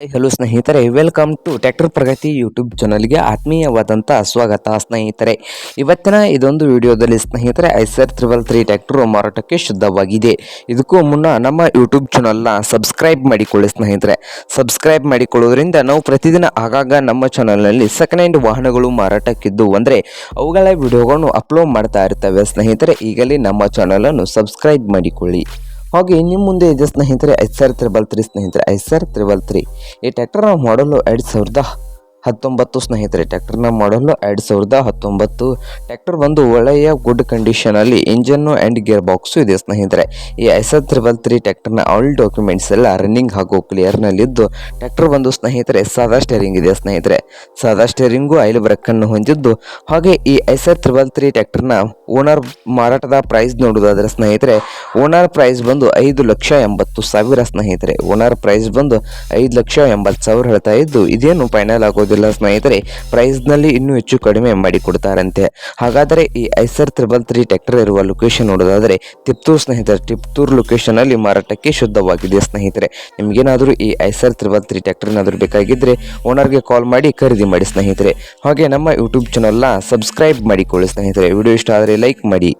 Hello ಸ್ನೇಹಿತರೆ welcome to tractor Pragati YouTube ಚಾನಲ್ಗೆ ಆತ್ಮೀಯವಾದಂಥ ಸ್ವಾಗತ ಸ್ನೇಹಿತರೆ. ಇವತ್ತಿನ ಇದೊಂದು ವಿಡಿಯೋದಲ್ಲಿ ಸ್ನೇಹಿತರೆ ಐಸರ್ ತ್ರಿಬಲ್ ತ್ರೀ ಟ್ಯಾಕ್ಟ್ರು ಮಾರಾಟಕ್ಕೆ ಶುದ್ಧವಾಗಿದೆ. ಇದಕ್ಕೂ ಮುನ್ನ ನಮ್ಮ ಯೂಟ್ಯೂಬ್ ಚಾನಲ್ನ ಸಬ್ಸ್ಕ್ರೈಬ್ ಮಾಡಿಕೊಳ್ಳಿ ಸ್ನೇಹಿತರೆ. ಸಬ್ಸ್ಕ್ರೈಬ್ ಮಾಡಿಕೊಳ್ಳೋದ್ರಿಂದ ನಾವು ಪ್ರತಿದಿನ ಆಗಾಗ ನಮ್ಮ ಚಾನಲ್ನಲ್ಲಿ ಸೆಕೆಂಡ್ ಹ್ಯಾಂಡ್ ವಾಹನಗಳು ಮಾರಾಟಕ್ಕಿದ್ದು ಅಂದರೆ, ಅವುಗಳ ವಿಡಿಯೋಗಳನ್ನು ಅಪ್ಲೋಡ್ ಮಾಡ್ತಾ ಇರ್ತವೆ ಸ್ನೇಹಿತರೆ. ಈಗಲೇ ನಮ್ಮ ಚಾನಲನ್ನು ಸಬ್ಸ್ಕ್ರೈಬ್ ಮಾಡಿಕೊಳ್ಳಿ. ಹಾಗೆ ನಿಮ್ಮ ಮುಂದೆ ಇದೆ ಸ್ನೇಹಿತರೆ, ಐದು ಸಾವಿರ ತ್ರಿಬಲ್ ತ್ರೀ ಸ್ನೇಹಿತರೆ, ಐದು ಸಾವಿರ ತ್ರಿಬಲ್ ತ್ರೀ. ಈ ಟ್ರ್ಯಾಕ್ಟರ್ನ ಮಾಡಲು ಎರಡು ಸಾವಿರದ ಹತ್ತೊಂಬತ್ತು ಸ್ನೇಹಿತರೆ ಟ್ಯಾಕ್ಟರ್ನ ಮಾಡಲು ಎರಡು ಸಾವಿರದ ಹತ್ತೊಂಬತ್ತು. ಟ್ಯಾಕ್ಟರ್ ಒಂದು ಒಳ್ಳೆಯ ಗುಡ್ ಕಂಡೀಷನಲ್ಲಿ ಇಂಜನ್ನು ಆ್ಯಂಡ್ ಗೇರ್ ಬಾಕ್ಸು ಇದೆ ಸ್ನೇಹಿತರೆ. ಈ ಐಸರ್ ತ್ರಿಬಲ್ ತ್ರೀ ಟ್ಯಾಕ್ಟರ್ನ ಆಲ್ ಡಾಕ್ಯುಮೆಂಟ್ಸ್ ಎಲ್ಲ ರನ್ನಿಂಗ್ ಹಾಗೂ ಕ್ಲಿಯರ್ನಲ್ಲಿದ್ದು ಟ್ಯಾಕ್ಟರ್ ಒಂದು ಸ್ನೇಹಿತರೆ, ಸಾದಾ ಸ್ಟೇರಿಂಗ್ ಇದೆ ಸ್ನೇಹಿತರೆ. ಸಾದಾ ಸ್ಟೇರಿಂಗು ಐಲ್ ಬ್ರೇಕನ್ನು ಹೊಂದಿದ್ದು, ಹಾಗೆ ಈ ಐಸರ್ ತ್ರಿಬಲ್ ತ್ರೀ ಟ್ರ್ಯಾಕ್ಟರ್ನ ಓನರ್ ಮಾರಾಟದ ಪ್ರೈಸ್ ನೋಡೋದಾದ್ರೆ ಸ್ನೇಹಿತರೆ, ಓನರ್ ಪ್ರೈಸ್ ಬಂದು ಐದು ಲಕ್ಷ ಎಂಬತ್ತು ಸಾವಿರ ಸ್ನೇಹಿತರೆ. ಓನರ್ ಪ್ರೈಸ್ ಬಂದು ಐದು ಲಕ್ಷ ಎಂಬತ್ತು ಸಾವಿರ ಹೇಳ್ತಾ ಇದ್ದು, ಇದೇನು ಫೈನಲ್ ಆಗೋದಿಲ್ಲ ಸ್ನೇಹಿತರೆ. ಪ್ರೈಸ್ನಲ್ಲಿ ಇನ್ನೂ ಹೆಚ್ಚು ಕಡಿಮೆ ಮಾಡಿ ಕೊಡ್ತಾರಂತೆ. ಹಾಗಾದರೆ ಈ ಐಸರ್ ತ್ರಿಬಲ್ ತ್ರೀ ಟ್ಯಾಕ್ಟರ್ ಇರುವ ಲೊಕೇಶನ್ ನೋಡೋದಾದರೆ ತಿಪ್ತೂರು ಸ್ನೇಹಿತರೆ, ತಿಪ್ತೂರು ಲೊಕೇಶನಲ್ಲಿ ಮಾರಾಟಕ್ಕೆ ಶುದ್ಧವಾಗಿದೆ ಸ್ನೇಹಿತರೆ. ನಿಮಗೇನಾದರೂ ಈ ಐಸರ್ ತ್ರಿಬಲ್ ತ್ರೀ ಟ್ರ್ಯಾಕ್ಟರ್ ಏನಾದರೂ ಬೇಕಾಗಿದ್ದರೆ ಓನರ್ಗೆ ಕಾಲ್ ಮಾಡಿ ಖರೀದಿ ಮಾಡಿ ಸ್ನೇಹಿತರೆ. ಹಾಗೆ ನಮ್ಮ ಯೂಟ್ಯೂಬ್ ಚಾನಲ್ನ ಸಬ್ಸ್ಕ್ರೈಬ್ ಮಾಡಿಕೊಳ್ಳಿ ಸ್ನೇಹಿತರೆ. ವಿಡಿಯೋ ಇಷ್ಟ ಆದರೆ ಲೈಕ್ ಮಾಡಿ.